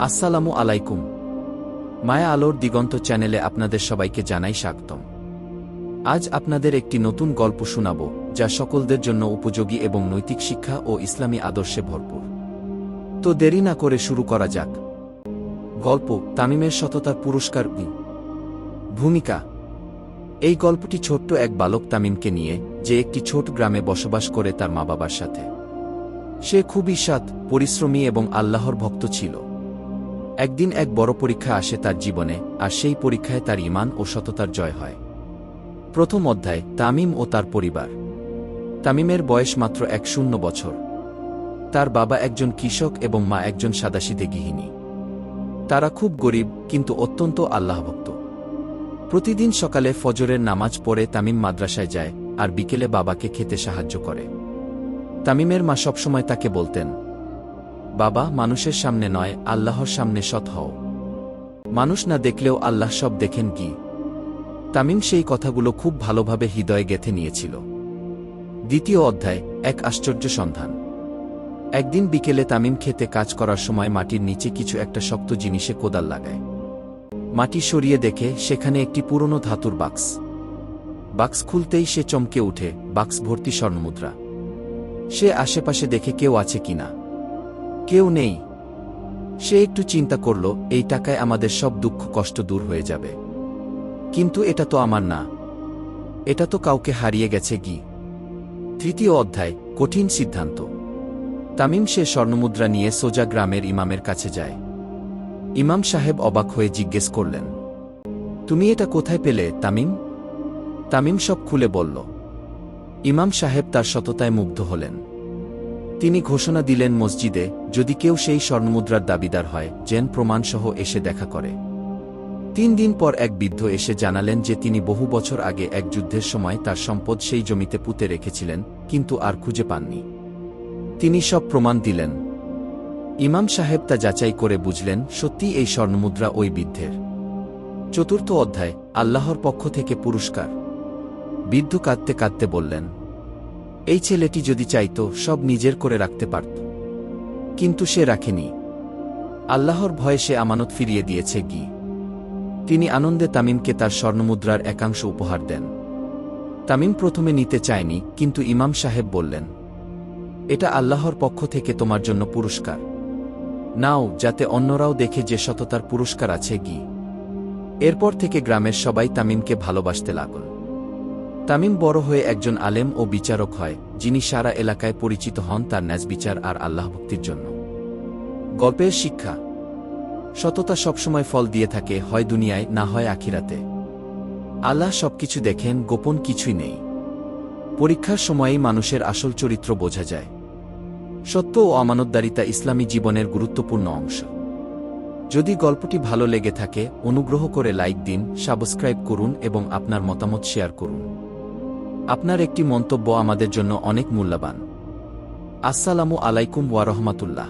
আসসালামু আলাইকুম। মায়া আলোর দিগন্ত চ্যানেলে আপনাদের সবাইকে জানাই স্বাগতম। আজ আপনাদের একটি নতুন গল্প শোনাব, যা সকলদের জন্য উপযোগী এবং নৈতিক শিক্ষা ও ইসলামী আদর্শে ভরপুর। তো দেরি না করে শুরু করা যাক। গল্প, তামিমের সততার পুরস্কার উই ভূমিকা। এই গল্পটি ছোট্ট এক বালক তামিমকে নিয়ে, যে একটি ছোট গ্রামে বসবাস করে তার মা বাবার সাথে। সে খুবই সৎ, পরিশ্রমী এবং আল্লাহর ভক্ত ছিল। একদিন এক বড় পরীক্ষা আসে তার জীবনে, আর সেই পরীক্ষায় তার ইমান ও সততার জয় হয়। প্রথম অধ্যায়, তামিম ও তার পরিবার। তামিমের বয়স মাত্র এক শূন্য বছর। তার বাবা একজন কৃষক এবং মা একজন সাদাসিদে গৃহিণী। তারা খুব গরিব, কিন্তু অত্যন্ত আল্লাহভক্ত। প্রতিদিন সকালে ফজরের নামাজ পড়ে তামিম মাদ্রাসায় যায়, আর বিকেলে বাবাকে খেতে সাহায্য করে। তামিমের মা সবসময় তাকে বলতেন বাবা মানুষের সামনে নয়, আল্লাহর সামনে সৎ হও। মানুষ না দেখলেও আল্লাহ সব দেখেন কি? তামিম সেই কথাগুলো খুব ভালোভাবে হৃদয়ে গেথে নিয়েছিল। দ্বিতীয় অধ্যায়, এক আশ্চর্য সন্ধান। একদিন বিকেলে তামিম খেতে কাজ করার সময় মাটির নিচে কিছু একটা শক্ত জিনিসে কোদাল লাগায়। মাটি সরিয়ে দেখে সেখানে একটি পুরনো ধাতুর বাক্স। বাক্স খুলতেই সে চমকে উঠে, বাক্স ভর্তি স্বর্ণমুদ্রা। সে আশেপাশে দেখে কেউ আছে কিনা। কেউ নেই। সে একটু চিন্তা করল, এই টাকায় আমাদের সব দুঃখ কষ্ট দূর হয়ে যাবে। কিন্তু এটা তো আমার না। এটা তো কাউকে হারিয়ে গেছে কি তৃতীয় অধ্যায়, কঠিন সিদ্ধান্ত। তামিম সে স্বর্ণমুদ্রা নিয়ে সোজা গ্রামের ইমামের কাছে যায়। ইমাম সাহেব অবাক হয়ে জিজ্ঞেস করলেন, তুমি এটা কোথায় পেলে, তামিম? তামিম সব খুলে বলল, ইমাম সাহেব তার সততায় মুগ্ধ হলেন। তিনি ঘোষণা দিলেন মসজিদে, যদি কেউ সেই স্বর্ণমুদ্রার দাবিদার হয় জেন প্রমাণসহ এসে দেখা করে। তিন দিন পর এক বৃদ্ধ এসে জানালেন যে তিনি বহু বছর আগে এক যুদ্ধের সময় তার সম্পদ সেই জমিতে পুঁতে রেখেছিলেন, কিন্তু আর খুঁজে পাননি। তিনি সব প্রমাণ দিলেন। ইমাম সাহেব তা যাচাই করে বুঝলেন, সত্যি এই স্বর্ণমুদ্রা ওই বৃদ্ধের। চতুর্থ অধ্যায়, আল্লাহর পক্ষ থেকে পুরস্কার। বৃদ্ধ কাঁদতে কাঁদতে বললেন এই ছেলেটি যদি চাইত, সব নিজের করে রাখতে পারত। কিন্তু সে রাখেনি। আল্লাহর ভয়ে সে আমানত ফিরিয়ে দিয়েছে গি তিনি আনন্দে তামিমকে তার স্বর্ণমুদ্রার একাংশ উপহার দেন। তামিম প্রথমে নিতে চায়নি, কিন্তু ইমাম সাহেব বললেন, এটা আল্লাহর পক্ষ থেকে তোমার জন্য পুরস্কার। নাও, যাতে অন্যরাও দেখে যে সততার পুরস্কার আছে গি এরপর থেকে গ্রামের সবাই তামিমকে ভালোবাসতে লাগল। তামিম বড় হয়ে একজন আলেম ও বিচারক হয়, যিনি সারা এলাকায় পরিচিত হন তার ন্যাজ বিচার আর আল্লাহ ভক্তির জন্য। গল্পের শিক্ষা। সততা সবসময় ফল দিয়ে থাকে, হয় দুনিয়ায়, না হয় আখিরাতে। আল্লাহ সবকিছু দেখেন, গোপন কিছুই নেই। পরীক্ষার সময়েই মানুষের আসল চরিত্র বোঝা যায়। সত্য ও আমানতদারিতা ইসলামী জীবনের গুরুত্বপূর্ণ অংশ। যদি গল্পটি ভালো লেগে থাকে, অনুগ্রহ করে লাইক দিন, সাবস্ক্রাইব করুন এবং আপনার মতামত শেয়ার করুন। আপনার একটি মন্তব্য আমাদের জন্য অনেক মূল্যবান। আসসালামু আলাইকুম ওয়ারহমাতুল্লাহ